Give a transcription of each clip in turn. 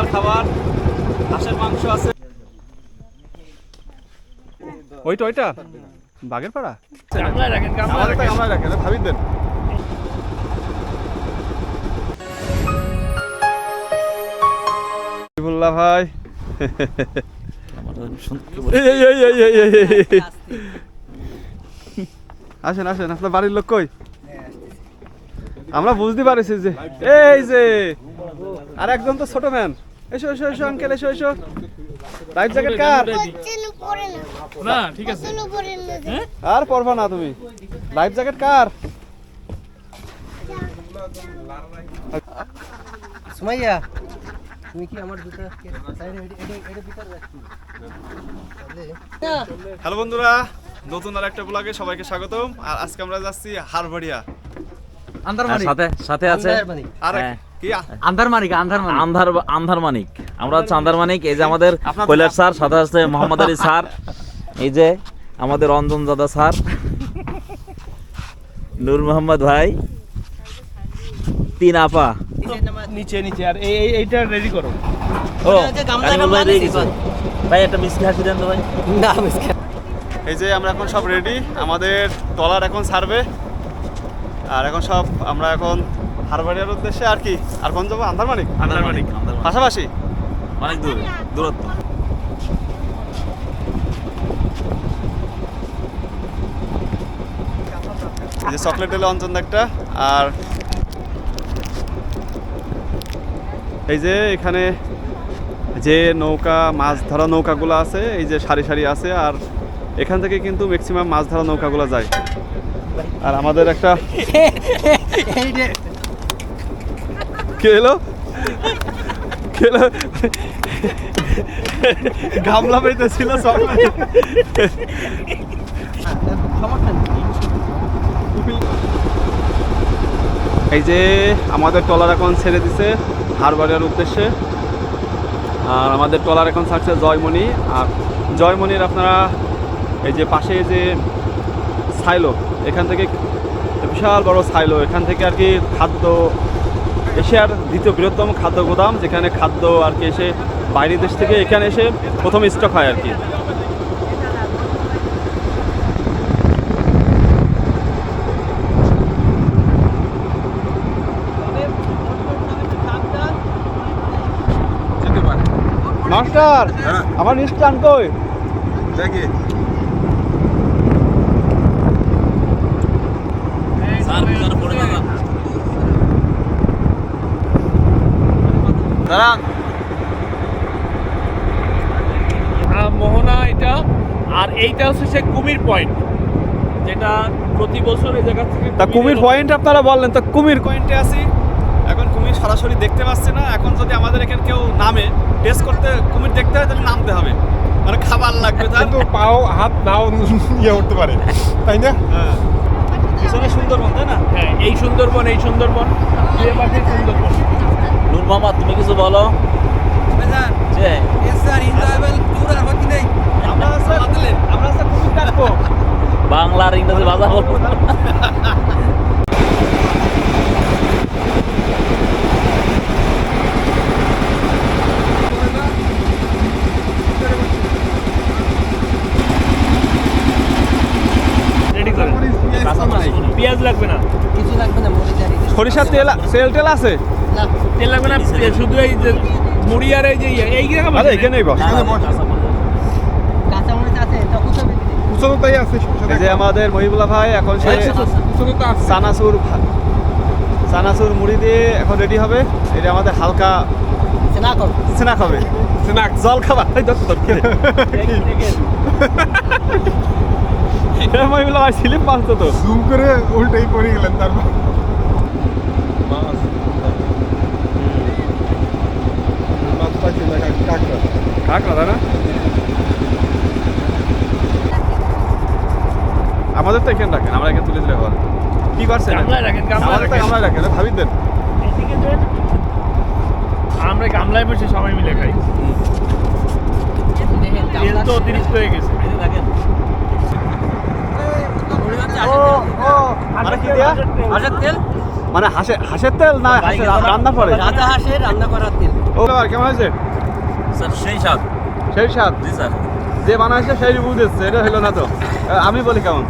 Special খাবার হাঁসের মাংস আছে। ওইটা ওইটা? বাগের পাড়া? গামলায় রাখেন রাখেন। আমরা দেন। হাবিবুল্লাহ ভাই। আসেন আসেন আপনার বাড়ির লোক কই? আমরা বুঝতে পারছি যে এই যে আর একজন তো ছোট ম্যান এসো এসো এসো আঙ্কেল এসো এসো। লাইফ জ্যাকেট কার? না। না ঠিক আছে। হ্যাঁ? আর পড়বা না তুমি। লাইফ জ্যাকেট কার? সুমাইয়া তুমি কি আমার জুতা সাইডে এটা এটা ভিতরে রাখছি? হ্যালো বন্ধুরা নতুন আর একটা ব্লগে সবাইকে স্বাগতম। আর আজকে আমরা যাচ্ছি হারবাড়িয়া। আন্দারমানিক। সাথে সাথে আছে। আর এক- হ্যাঁ। কি আন্দারমানিক আন্দারমানিক আন্ধার আন্ধার মানিক আমরা হচ্ছে আন্ধার মানিক এই যে আমাদের কৈলাস স্যার সাথে আছে মোহাম্মদ আলী স্যার এই যে আমাদের অঞ্জন দাদা স্যার নূর মোহাম্মদ ভাই তিন আপা। নিচে নিচে আর এই এই- এইটা রেডি করো। ও ভাই একটা মিষ্টি হাসি দেন তো ভাই। না মিসকে এই যে আমরা এখন সব রেডি আমাদের টলার এখন ছাড়বে আর এখন সব আমরা এখন হারবাড়িয়ার উদ্দেশ্যে আর কি? আর কোন যাব? আন্ধারমানিক আন্দারমানিক। পাশাপাশি? অনেক দূর দূরত্ব। এই যে চকলেট এলো অঞ্চন একটা আর এই যে এখানে যে নৌকা মাছ ধরা নৌকাগুলো আছে এই যে সারি সারি আছে আর এখান থেকে কিন্তু ম্যাক্সিমাম মাছ ধরা নৌকাগুলো যায়। আর আমাদের একটা কে এলো? গামলা পেতেছিল নেই এই যে আমাদের ট্রলার এখন ছেড়ে দিছে হারবাড়িয়ার উদ্দেশ্যে। আর আমাদের ট্রলার এখন ছাড়ছে জয়মণি। আর জয়মণির আপনারা এই যে পাশে যে সাইলো, এখান থেকে বিশাল বড় সাইলো, এখান থেকে আর কি খাদ্য এশিয়ার দ্বিতীয় বৃহত্তম খাদ্য গোদাম যেখানে খাদ্য আর কি এসে বাইরের দেশ থেকে এখানে এসে প্রথম স্টক হয় আর কি। মাস্টার আমার নিষ্ঠান কই? স্যার দাঁড়ান। মোহনা এটা আর এইটা হচ্ছে সে কুমির পয়েন্ট যেটা প্রতি বছর এই জায়গা থেকে তা কুমির পয়েন্ট আপনারা বললেন তো কুমির পয়েন্টে আছি। এখন কুমির সরাসরি দেখতে পাচ্ছি না। এখন যদি আমাদের এখানে কেউ নামে টেস্ট করতে কুমির দেখতে হয় তাহলে নামতে হবে। মানে খাবার লাগবে তার কিন্তু পাও হাত নাও ইয়ে করতে পারে। তাই না? হ্যাঁ। সুন্দরবন তাই না? হ্যাঁ এই সুন্দরবন এই সুন্দরবন। দুই পাশের সুন্দরবন। নূর মোহাম্মদ তুমি কিছু বলো? যে আমরা স্যার আমরা স্যার কুমির কাটবো। বাংলা আর ইংরেজি ভাষা বলব পেঁয়াজ লাগবে না। কিছু লাগবে না। সরিষার তেল তেল টেল আছে? তেল লাগবে না শুধু এই যে মুড়ি আর এই যে ইয়ে, এই আরে এখানেই বস। কাঁচা মরিচ আছে এটা কুচো বিক্রি উচ্চতা তাই আছে এই যে আমাদের মহিবুল্লাহ ভাই এখন সে উচ্চতা তো আছে। চানাচুর ভা- চানাচুর মুড়ি দিয়ে এখন রেডি হবে। এটা আমাদের হালকা স্ন্যাক হবে। স্ন্যাক জল খাবার। মহিবুল্লাহ ভাই স্লিপ মারতো তো। জুম করে উল্টেই পড়ে গেলেন তারপর মাছ পাইছি না কাঁকড়া কাঁকড়া না? আমাদের তো এখানে রাখেন আমরা এখানে তুলে দিলে হবে। কি করছেন? গামলায় রাখেন, ভাবি দেন। আমরা গামলায় বসে সবাই মিলে খাই। তেল তো অতিরিক্ত হয়ে গেছে। ও ও আরে কি দিয়া? তেল? মানে হাঁসের হাঁসের তেল না রান্না করে রাজা হাঁসের রান্না করার তেল। ও কেমন হয়েছে? স্যার সেই স্বাদ। সেই স্বাদ? জি স্যার। যে বানাইছে সেই রিভিউ দিচ্ছে এটা হলো না তো? আমি বলি কেমন?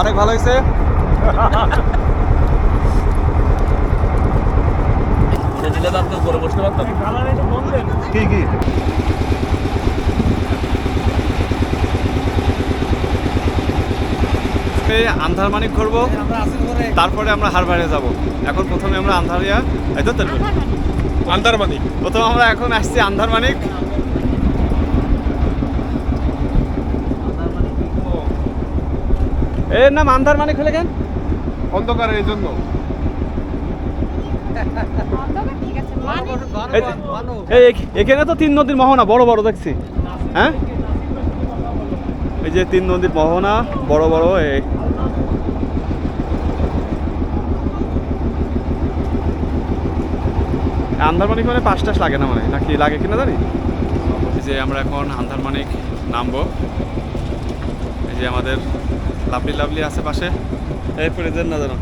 অনেক ভালো হয়েছে? এটা দিলে তো আপনি উপরে বসতে পারতাম। কি কি? আন্ধারমানিক ঘুরবো তারপরে আমরা হারবারে যাব। এখন প্রথমে আমরা আন্ধারিয়া এই তো আন্দারমানি প্রথম আমরা এখন আসছি আন্ধারমানিক এর নাম আন্ধারমানিক হলে কেন? অন্ধকারের এই জন্য। এখানে তো তিন নদীর মোহনা বড় বড় দেখছি। হ্যাঁ? এই যে তিন নদীর মোহনা বড় বড় এই আন্ধারমানিক মানে পাঁচ টাস লাগে না মানে? নাকি লাগে কিনা জানি? যে আমরা এখন আন্ধারমানিক নামবো। এই যে আমাদের লাভলি লাভলি আছে পাশে। এই পরে না জানো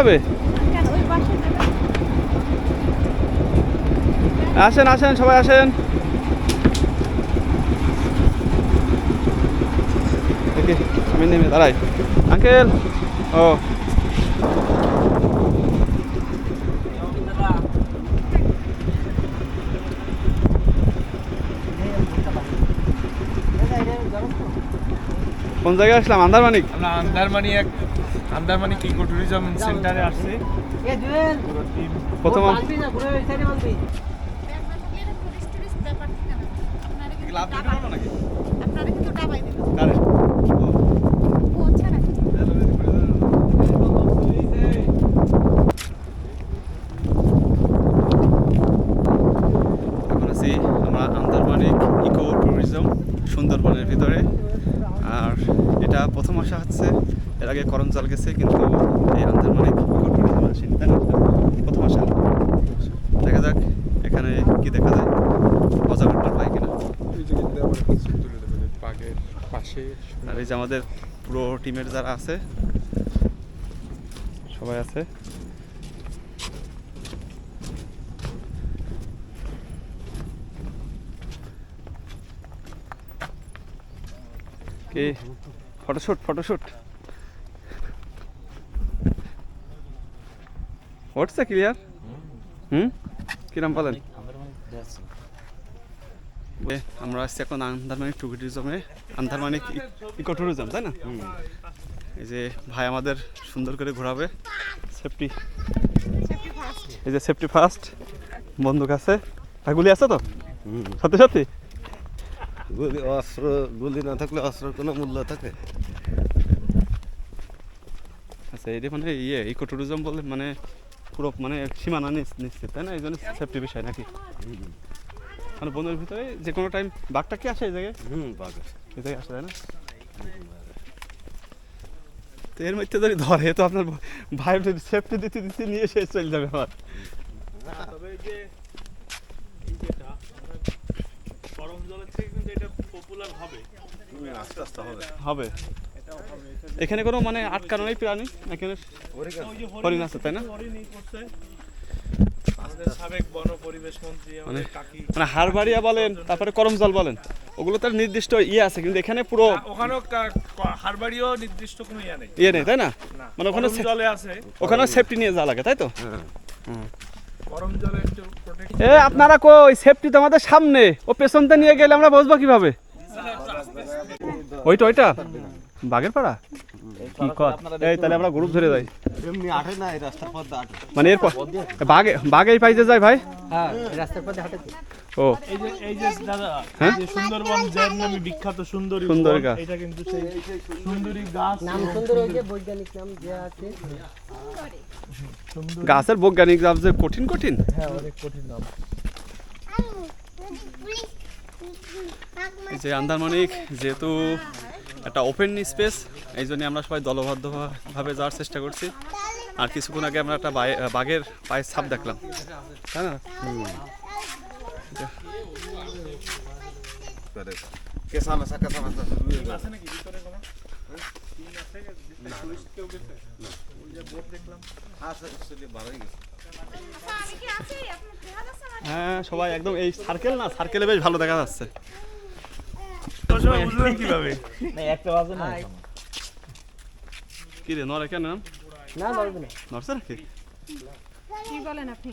হবে? আসেন আসেন, সবাই আসেন। আমি নেমে দাঁড়াই। আঙ্কেল! ও। কোন জায়গায় আসলাম? আন্দারমানিক? আমরা আন্দারমানি এক আন্দারমানি ইকো ট্যুরিজম সেন্টারে আসছি। প্রথম লাভ নাকি? আপনারা কিন্তু ডাবাই দিল কারে ও আচ্ছা নাকি এখন আছি আমরা আন্দারমানিক ইকো ট্যুরিজম সুন্দরবনের ভিতরে আর এটা প্রথম আসা হচ্ছে এর আগে করমজাল গেছে কিন্তু এই ট্যুরিজম আসেনি তাই না প্রথম আসা? দেখা যাক এখানে কি দেখা যায়। অজাগরটা পাই কিনা। পাশে। আর এই যে আমাদের পুরো টিমের যারা আছে সবাই আছে। কি? Photoshoot photoshoot. হচ্ছে ক্লিয়ার হুম? কিরম বলেন? আমরা আসছি এখন আন্দারমানিক ট্যুরিজমে আন্দারমানিক ইকো ট্যুরিজম তাই না? এই যে ভাই আমাদের সুন্দর করে ঘোরাবে। সেফটি এই যে সেফটি ফার্স্ট বন্দুক আছে। গুলি আছে তো? সত্যি সত্যি? গুলি অস্ত্র গুলি না থাকলে অস্ত্রের কোনো মূল্য থাকে। আচ্ছা এটি মানে ইয়ে ইকো ট্যুরিজম বলে মানে পুরো মানে সীমানা নিশ্চিত তাই না? এই জন্য সেফটি বিষয় নাকি? মানে বনের ভিতরে যে কোনো টাইম বাঘটা কি আসে এই জায়গায়? হুম বাঘ এই জায়গায় আসে তাই না? তো এর মধ্যে যদি ধরে তো আপনার ভাই সেফটি দিতে দিতে নিয়ে এসে চলে যাবে আমার তবে যে এই যেটা আমরা গরম জলের থেকে কিন্তু এটা পপুলার হবে। আস্তে আস্তে হবে। হবে। এখানে কোনো মানে আটকানো নেই প্রাণী এখানে হরিণ আছে। তাই না? কাকি। মানে হারবাড়িয়া বলেন তারপরে করমজল বলেন ওগুলো তার নির্দিষ্ট ইয়ে আছে কিন্তু এখানে পুরো ওখানেও হারবাড়িও নির্দিষ্ট কোনো ইয়ে নেই। ইয়ে নেই তাই না? মানে ওখানে ওখানে সেফটি নিয়ে যাওয়া লাগে তাই তো? প্রোটেক্ট এ, আপনারা কই? সেফটি তো আমাদের সামনে। ও পেছনতে নিয়ে গেলে আমরা বসবো কীভাবে? ওইটা ওইটা? বাগের পাড়া কি কর এই তাহলে আমরা গ্রুপ ধরে যাই। এমনি আঠে না এই রাস্তার পথ আঠে মানে এরপর বাগে বাগে এই পাইতে যায় ভাই? হ্যাঁ রাস্তার পথে হাঁটেছে ও। এই যে এই যে দাদা হ্যাঁ? এই যে সুন্দরবন যার নামে বিখ্যাত সুন্দরী সুন্দরী গাছ। এটা কিন্তু সেই সুন্দরী গাছ। নাম সুন্দর ওই যে বৈজ্ঞানিক নাম যে আছে। গাছের বৈজ্ঞানিক জাত যে কঠিন কঠিন। হ্যাঁ অনেক কঠিন নাম। এই যে আন্দারমানিক যেহেতু একটা ওপেন স্পেস এই জন্য আমরা সবাই দলবদ্ধভাবে যাওয়ার চেষ্টা করছি। আর কিছুক্ষণ আগে আমরা একটা বাঘের পায়ের ছাপ দেখলাম। হ্যাঁ সবাই একদম এই সার্কেল না সার্কেলে বেশ ভালো দেখা যাচ্ছে। বুঝলেন কীভাবে না একটা বাজে না কি রে নরে কেন না নড়বে না নরছে নাকি কি বলেন আপনি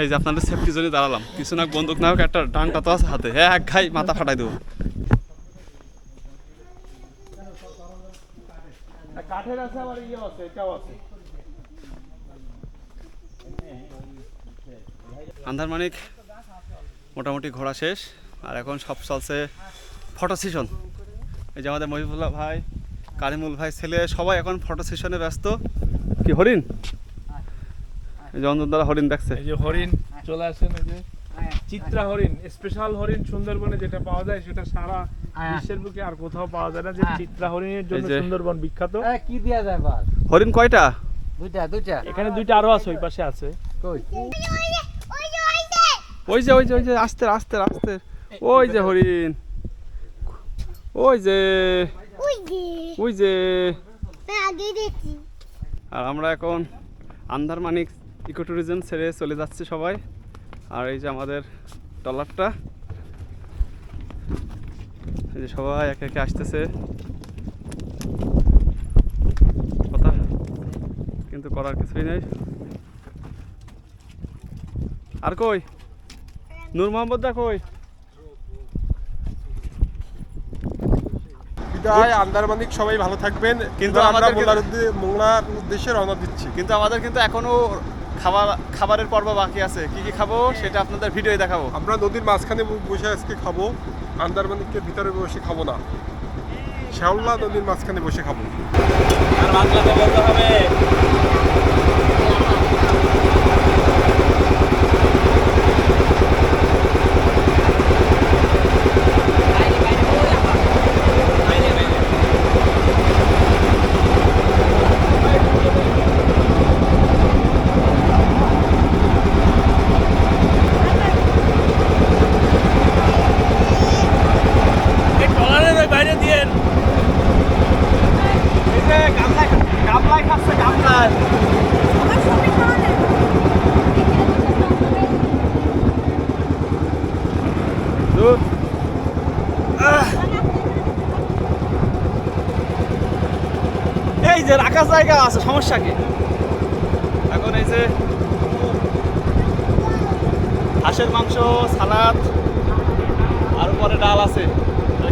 এই যে আপনাদের সেফটি জন্য দাঁড়ালাম কিছু না বন্দুক না হোক একটা ডানটা তো আছে হাতে হ্যাঁ এক খাই মাথা ফাটাই দেবো কাঠের আছে আবার ইয়ে আছে এটাও আছে আন্ধারমানিক মোটামুটি ঘোরা শেষ। আর এখন সব চলছে ফটো সেশন এই যে আমাদের মহিবুল্লাহ ভাই কারিমুল ভাই ছেলে সবাই এখন ফটো সেশনে ব্যস্ত। কি হরিণ? এই যে অঞ্জনদারা হরিণ দেখছে। এই যে হরিণ চলে আসেন এই যে চিত্রা হরিণ স্পেশাল হরিণ সুন্দরবনে যেটা পাওয়া যায় সেটা সারা বিশ্বের বুকে আর কোথাও পাওয়া যায় না যে চিত্রা হরিণের জন্য সুন্দরবন বিখ্যাত। কি দেয়া যায় বাস? হরিণ কয়টা? দুইটা দুইটা। এখানে দুইটা আরও আছে ওই পাশে আছে। কই? ওই যে ওই যে ওই যে আস্তে আস্তে আস্তে। ওই যে হরিণ। ওই যে। ওই যে। আর আমরা এখন আন্ধারমানিক ইকো ট্যুরিজম ছেড়ে চলে যাচ্ছি সবাই। আর এই যে আমাদের ট্রলারটা। এই যে সবাই একে একে আসতেছে। কথা কিন্তু করার কিছুই নেই। আর কই? নূর মোহাম্মদ দা কই? বিদায় আন্দারমানিক সবাই ভালো থাকবেন। কিন্তু আমরা মোংলার মোংলার উদ্দেশ্যে রওনা দিচ্ছি। কিন্তু আমাদের কিন্তু এখনও খাবার খাবারের পর্ব বাকি আছে। কি কি খাব সেটা আপনাদের ভিডিওয়ে দেখাবো। আমরা নদীর মাঝখানে বসে আজকে খাব। আন্দারমানিকের ভিতরে বসে খাব না। শ্যাওলা নদীর মাঝখানে বসে খাব। আর বাংলাতে বলতে হবে। এই ট্রলারের ওই বাইরে দিয়ে এই যে রাখার জায়গা আছে, সমস্যা কি? এখন এই যে হাঁসের মাংস, সালাদ, আর উপরে ডাল আছে।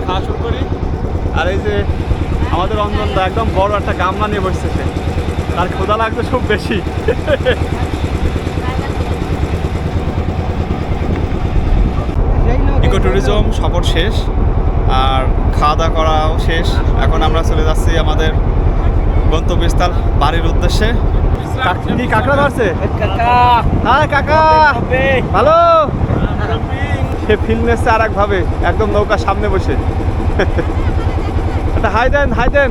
খাওয়া শুরু করি। আর এই যে আমাদের অঞ্জনদা একদম বড় একটা গামলা নিয়ে বসছে সে তার ক্ষুধা লাগবে খুব বেশি। ইকো ট্যুরিজম সফর শেষ। আর খাওয়া দাওয়া করাও শেষ। এখন আমরা চলে যাচ্ছি আমাদের গন্তব্যস্থল বাড়ির উদ্দেশ্যে। কাক- কি কাকড়া ধরছে? হ্যাঁ কাকা। ভালো। সে ফিল নিচ্ছে আর একভাবে একদম নৌকা সামনে বসে। একটা হাই দেন হাই দেন।